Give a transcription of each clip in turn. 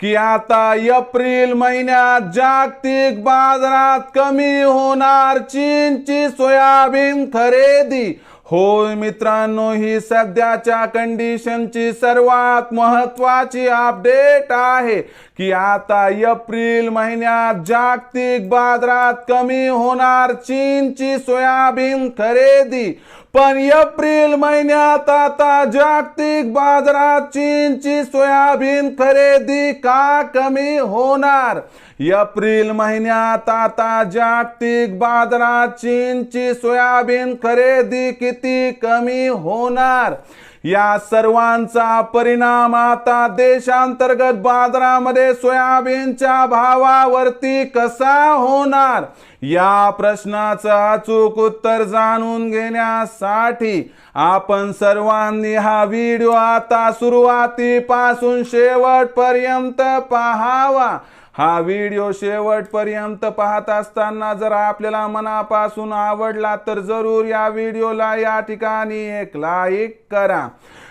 की आता एप्रिल महिन्यात जागतिक बाजारात कमी होणार चीनची सोयाबीन खरेदी. होय मित्रांनो ही सध्याच्या कंडिशनची सर्वात महत्वाची अपडेट आहे की आता एप्रिल महिन्यात जागतिक बाजारात कमी होणार चीनची सोयाबीन खरेदी. पण एप्रिल महिन्यात आता जागतिक बाजारात चीनची सोयाबीन खरेदी का कमी होणार? एप्रिल महिन्यात आता जागतिक बाजारात चीनची सोयाबीन खरेदी किती कमी होणार? या सर्वांचा परिणाम आता देशांतर्गत बाजारामध्ये सोयाबीनच्या भावावरती कसा होणार? या प्रश्नाचं अचूक उत्तर जाणून घेण्यासाठी आपण सर्वांनी हा व्हिडिओ आता सुरुवातीपासून शेवटपर्यंत पाहावा. हा व्हिडिओ शेवटपर्यंत पाहत असताना जर आपल्याला मनापासून आवडला तर जरूर या व्हिडिओला या ठिकाणी एक लाईक करा.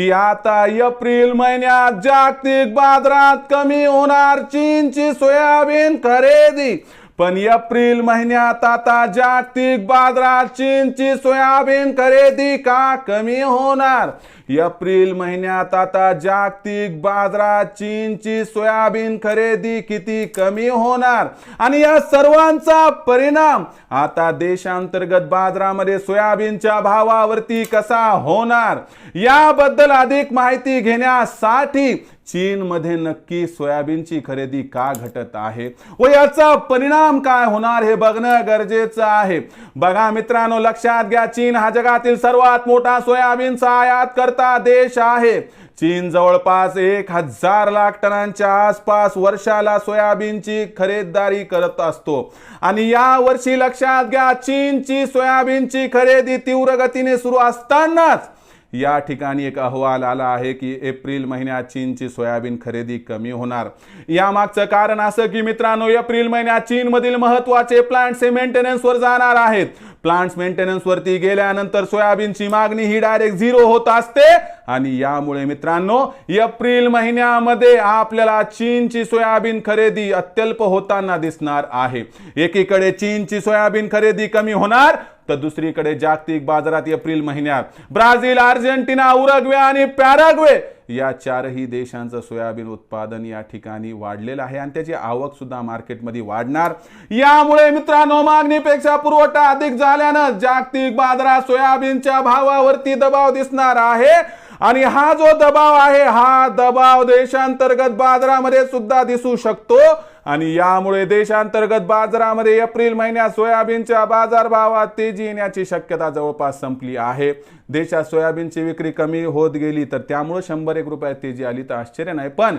की आता एप्रिल महिन्यात जागतिक बाजारात कमी होणार चीनची सोयाबीन खरेदी. पण एप्रिल महिन्यात आता जागतिक बाजारात चीनची सोयाबीन खरेदी का कमी होणार? एप्रिल महिन्यात आता जागतिक बाजारात चीनची सोयाबीन खरेदी किती कमी होणार? आणि या सर्वांचा परिणाम आता देशांतर्गत बाजारामध्ये सोयाबीनच्या भावावरती कसा होणार? याबद्दल अधिक माहिती घेण्यासाठी चीनमध्ये नक्की सोयाबीनची खरेदी का घटत आहे व याचा परिणाम काय होणार हे बघणं गरजेचं आहे. बघा मित्रांनो लक्षात घ्या चीन हा जगातील सर्वात मोठा सोयाबीनचा आयात करता देश आहे. चीन जवळपास एक हजार लाख टनांच्या आसपास वर्षाला सोयाबीनची खरेदीदारी करत असतो. आणि या वर्षी लक्षात घ्या चीनची सोयाबीनची खरेदी तीव्र गतीने सुरू असतानाच या ठिकाणी एक अहवाल आला आहे की एप्रिल महिन्यात चीनची सोयाबीन खरेदी कमी होणार. यामागचं कारण असं की मित्रांनो एप्रिल महिन्यात चीनमधील महत्त्वाचे प्लांट्स हे मेंटेनन्सवर जाणार आहेत. प्लांट्स मेंटेनन्सवरती गेल्यानंतर सोयाबीनची मागणी ही डायरेक्ट झिरो होत असते. आणि यामुळे मित्रांनो एप्रिल महिन्यामध्ये आपल्याला चीनची सोयाबीन खरेदी अत्यल्प होताना दिसणार आहे. एकीकडे चीनची सोयाबीन खरेदी कमी होणार तर दुसरीकडे जागतिक बाजारात एप्रिल महिन्यात ब्राझील अर्जेंटिना उरग्वे आणि पॅराग्वे या चारही देशांचं सोयाबीन उत्पादन या ठिकाणी वाढलेलं आहे आणि त्याची आवक सुद्धा मार्केटमध्ये वाढणार. यामुळे मित्रांनो मागणीपेक्षा पुरवठा अधिक झाल्यानं जागतिक बाजारात सोयाबीनच्या भावावरती दबाव दिसणार आहे. आणि हा जो दबाव आहे हा दबाव देशांतर्गत बाजारामध्ये सुद्धा दिसू शकतो. आणि यामुळे देशांतर्गत बाजारामध्ये एप्रिल महिन्यात सोयाबीनच्या बाजारभावात तेजी येण्याची शक्यता जवळपास संपली आहे. देशात सोयाबीनची विक्री कमी होत गेली तर त्यामुळे शंभर एक रुपयात तेजी आली तर आश्चर्य नाही. पण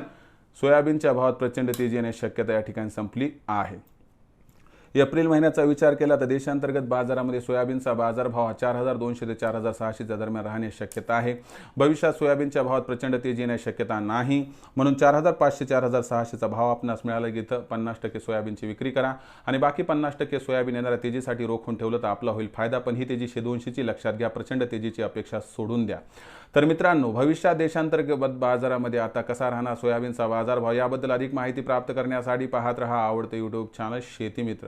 सोयाबीनच्या भावात प्रचंड तेजी येण्याची शक्यता या ठिकाणी संपली आहे. एप्रिल महिन्याचा विचार केला तर देशांतर्गत बाजारामध्ये सोयाबीनचा बाजारभाव हा चार हजार दोनशे ते चार हजार सहाशेच्या दरम्यान राहण्याची शक्यता आहे. भविष्यात सोयाबीनच्या भावात प्रचंड तेजी येण्याची शक्यता नाही. म्हणून चार हजार पाचशे चार हजार सहाशेचा भाव आपणास मिळाला की इथं. पन्नास टक्के सोयाबीनची विक्री करा आणि बाकी पन्नास टक्के सोयाबीन येणाऱ्या तेजीसाठी रोखून ठेवलं तर आपला होईल फायदा. पण ही तेजी दोनशेची लक्षात घ्या. प्रचंड तेजीची अपेक्षा सोडून द्या. तर मित्रांनो भविष्यात देशांतर्गत बाजारामध्ये आता कसा राहणार सोयाबीनचा बाजारभाव याबद्दल अधिक माहिती प्राप्त करण्यासाठी पाहत रहा आवडतं यूट्यूब चॅनल शेती मित्र.